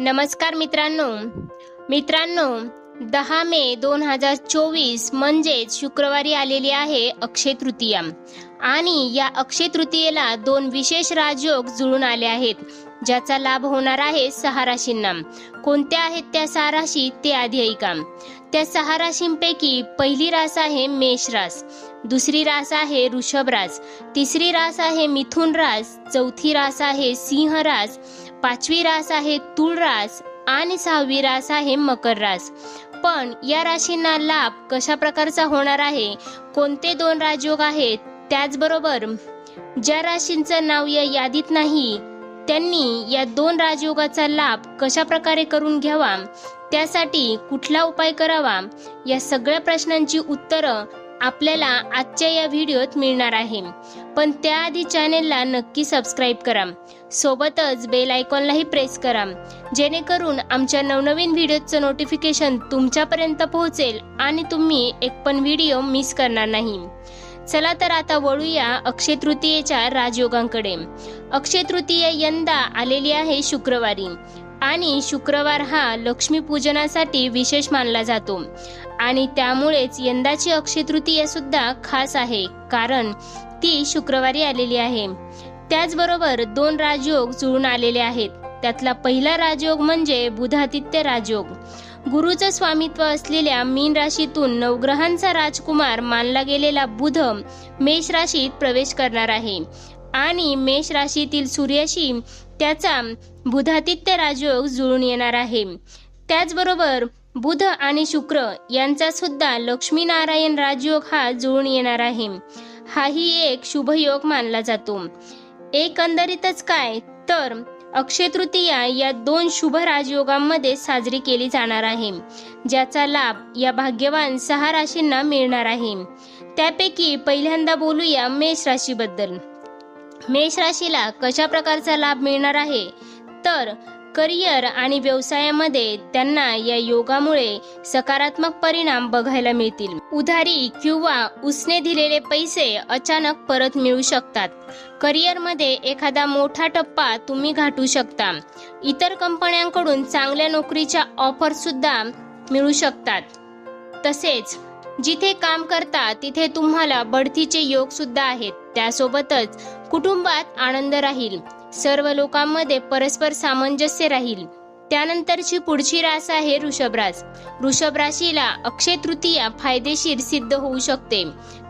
नमस्कार मित्रांनो. मित्रांनो दहा मे दोन हजार चोवीस म्हणजेच शुक्रवारी आलेली आहे अक्षय तृतीया. आणि या अक्षय तृतीयेला दोन विशेष राजयोग जुळून आले आहेत ज्याचा लाभ होणार आहे सहा राशींना. कोणत्या आहेत त्या सहा राशी? ते आधी ऐका. त्या सहा राशींपैकी पहिली रास आहे मेष रास दुसरी रास आहे ऋषभ रास तिसरी रास आहे मिथुन रास चौथी रास आहे सिंह रास पाचवी रास आहे तुळ रास आणि सहावी रास आहे मकर रास. पण या राशींना लाभ कशा प्रकारचा होणार आहे? कोणते दोन राजयोग आहेत? त्याचबरोबर ज्या राशींचं नाव या यादीत नाही त्यांनी या दोन राजयोगाचा लाभ कशा प्रकारे करून घ्यावा? त्यासाठी कुठला उपाय करावा? या सगळ्या प्रश्नांची उत्तरं आपल्याला आजच्या या व्हिडिओत मिळणार आहे. पण त्याआधी चॅनेलला नक्की सबस्क्राईब करा. सोबतच बेल आयकॉनलाही प्रेस करा. जेणेकरून आमच्या नवनवीन व्हिडिओचं नोटिफिकेशन तुमच्यापर्यंत पोहोचेल आणि तुम्ही एक पण व्हिडिओ मिस करणार नाही. चला तर आता वळूया अक्षय तृतीयेच्या राजयोगांकडे. अक्षय तृतीय यंदा आलेली आहे शुक्रवारी. आणि शुक्रवार हा लक्ष्मीपूजनासाठी विशेष मानला जातो. आणि त्यामुळेच यंदाची अक्षय तृतीया सुद्धा खास आहे कारण ती शुक्रवारी आलेली आहे. त्याचबरोबर दोन राजयोग जुळून आलेले आहेत. त्यातला पहिला राजयोग म्हणजे बुधादित्य राजयोग. गुरुचं स्वामित्व असलेल्या मीन राशीतून नवग्रहांचा राजकुमार मानला गेलेला बुध मेष राशीत प्रवेश करणार आहे. आणि मेष राशीतील सूर्याशी त्याचा बुधातिथ्य राजयोग जुळून येणार आहे. त्याचबरोबर बुध आणि शुक्र यांचा सुद्धा लक्ष्मीनारायण राजयोग हा जुळून येणार आहे. हाही एक शुभयोग मानला जातो. एकंदरीतच काय तर अक्षय तृतीया या दोन शुभ राजयोगांमध्ये साजरी केली जाणार आहे. ज्याचा लाभ या भाग्यवान सहा राशींना मिळणार आहे. त्यापैकी पहिल्यांदा बोलूया मेष राशीबद्दल. मेष राशीला कशा प्रकारचा लाभ मिळणार आहे? तर करिअर आणि व्यवसायामध्ये त्यांना या योगामुळे सकारात्मक परिणाम बघायला मिळतील. उधारी किंवा उसने दिलेले पैसे अचानक परत मिळू शकतात. करिअरमध्ये एखादा मोठा टप्पा तुम्ही गाठू शकता. इतर कंपन्यांकडून चांगल्या नोकरीच्या ऑफर सुद्धा मिळू शकतात. तसेच जिथे काम करता तिथे तुम्हाला बढतीचे योग सुद्धा आहेत. त्यासोबतच कुटुंबात आनंद राहील. सर्व लोकांमध्ये परस्पर सामंजस्य राहील. त्यानंतरची पुढची रास आहे वृषभरास वृषभ राशीला अक्षय तृतीया फायदेशीर सिद्ध होऊ शकते.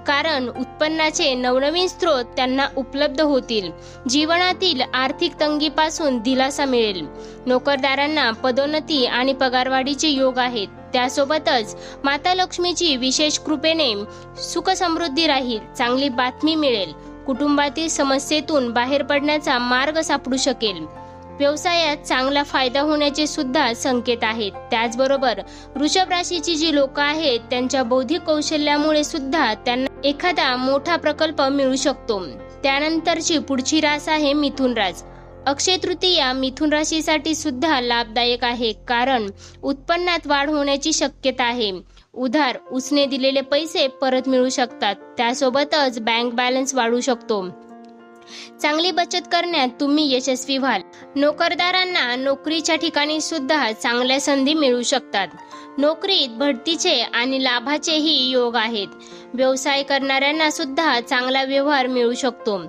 कारण उत्पन्नाचे नवनवीन स्रोत त्यांना उपलब्ध होतील. जीवनातील आर्थिक तंगीपासून दिलासा मिळेल. नोकरदारांना पदोन्नती आणि पगारवाढीचे योग आहेत. त्यासोबतच माता लक्ष्मीची विशेष कृपेने सुखसमृद्धी राहील. चांगली बातमी मिळेल. कुटुंबातील समस्येतून बाहेर पडण्याचा मार्ग सापडू शकेल. व्यवसायात चांगला फायदा होण्याचे सुद्धा संकेत आहेत. त्याचबरोबर वृषभ राशीची जी लोक आहेत त्यांच्या बौद्धिक कौशल्यामुळे सुद्धा त्यांना एखादा मोठा प्रकल्प मिळू शकतो. त्यानंतरची पुढची रास आहे मिथुन रास अक्षय तृतीया मिथुन राशीसाठी सुद्धा लाभदायक आहे कारण उत्पन्नात वाढ होण्याची शक्यता आहे. उधार उसने दिलेले पैसे परत मिळू शकतात. त्यासोबतच बँक बॅलन्स वाढू शकतो. चांगली बचत करण्यात तुम्ही यशस्वी व्हाल. नोकरदारांना नोकरीच्या ठिकाणी सुद्धा चांगल्या संधी मिळू शकतात. नोकरीत भरतीचे आणि लाभाचेही योग आहेत. व्यवसाय करणाऱ्यांना सुद्धा चांगला व्यवहार मिळू शकतो.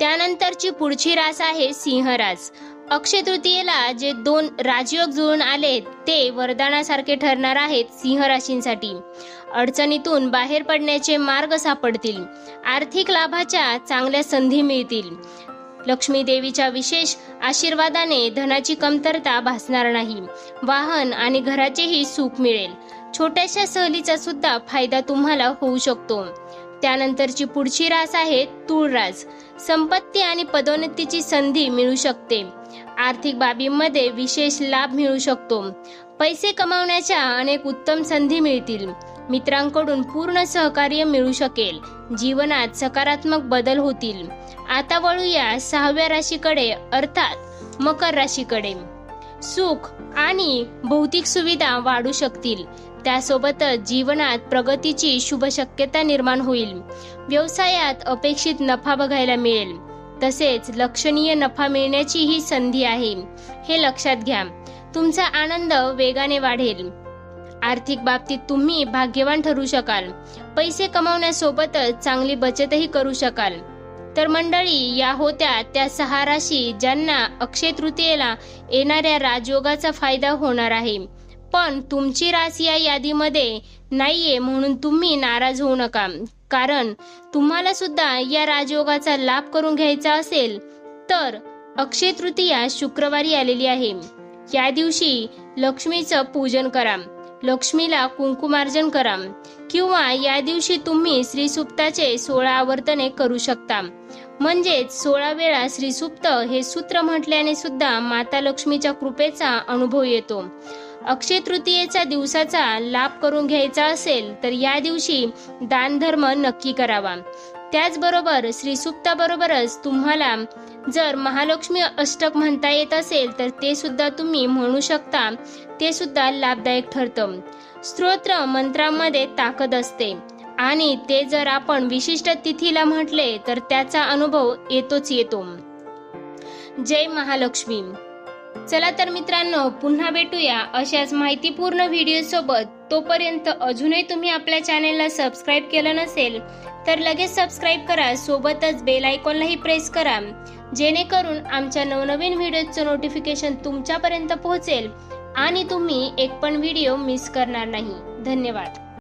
त्यानंतरची पुढची रास आहे सिंहरास अक्षय तृतीयेला जे दोन राजयोग जुळून आले ते वरदानासारखे ठरणार आहेत सिंह राशींसाठी. अडचणीतून बाहेर पडण्याचे मार्ग सापडतील. आर्थिक लाभाच्या चांगल्या संधी मिळतील. लक्ष्मी देवीच्या विशेष आशीर्वादाने धनाची कमतरता भासणार नाही. वाहन आणि घराचेही सुख मिळेल. छोट्याशा सहलीचा सुद्धा फायदा तुम्हाला होऊ शकतो. त्यानंतरची पुढची रास आहे तुळ रास संपत्ती आणि पदोन्नतीची संधी मिळू शकते. आर्थिक बाबींमध्ये विशेष लाभ मिळू शकतो. पैसे कमावण्याच्या अनेक उत्तम संधी मिळतील. मित्रांकडून पूर्ण सहकार्य मिळू शकेल. जीवनात सकारात्मक बदल होतील. आता वळूया सहाव्या राशीकडे अर्थात मकर राशीकडे. सुख आणि भौतिक सुविधा वाढू शकतील. त्यासोबतच जीवनात प्रगतीची शुभ शक्यता निर्माण होईल. व्यवसायात अपेक्षित नफा बघायला मिळेल. तसेच लक्षणीय नफा मिळण्याची ही संधी आहे. हे लक्षात घ्या. तुमचा आनंद वेगाने वाढेल. आर्थिक बाबतीत तुम्ही भाग्यवान ठरू शकाल. पैसे कमावण्यासोबतच चांगली बचतही करू शकाल. तर मंडळी या होत्या त्या सहा राशी ज्यांना अक्षय तृतीयेला येणाऱ्या राजयोगाचा फायदा होणार आहे. पण तुमची रास या यादीमध्ये नाहीये म्हणून तुम्ही नाराज होऊ नका. कारण तुम्हाला सुद्धा या राजयोगाचा लाभ करून घ्यायचा असेल तर अक्षय तृतीया शुक्रवारी आलेली आहे. या दिवशी लक्ष्मीचं पूजन करा. लक्ष्मीला कुंकुमार्जन करा. किंवा या दिवशी तुम्ही श्रीसुप्ताचे सोळा आवर्तने करू शकता. म्हणजेच सोळा वेळा श्रीसुप्त हे सूत्र म्हटल्याने सुद्धा माता लक्ष्मीच्या कृपेचा अनुभव येतो. अक्षय तृतीयेच्या दिवसाचा लाभ करून घ्यायचा असेल तर या दिवशी दानधर्म नक्की करावा. त्याचबरोबर श्रीसुप्ताबरोबरच तुम्हाला जर महालक्ष्मी अष्टक म्हणता येत असेल तर ते सुद्धा तुम्ही म्हणू शकता. ते सुद्धा लाभदायक ठरतं. स्तोत्र मंत्रामध्ये ताकद असते. आणि ते जर आपण विशिष्ट तिथीला म्हटले तर त्याचा अनुभव येतोच येतो. जय महालक्ष्मी. चला तर मित्रांनो पुन्हा भेटूया अशाच माहितीपूर्ण व्हिडिओ सोबत. तोपर्यंत अजूनही तुम्ही आपल्या चॅनेलला सबस्क्राईब केलं नसेल तर लगेच सबस्क्राईब करा. सोबतच बेल आयकॉनलाही प्रेस करा. जेणेकरून आमच्या नवनवीन व्हिडिओचं नोटिफिकेशन तुमच्यापर्यंत पोहोचेल आणि तुम्ही एक पण व्हिडिओ मिस करणार नाही. धन्यवाद.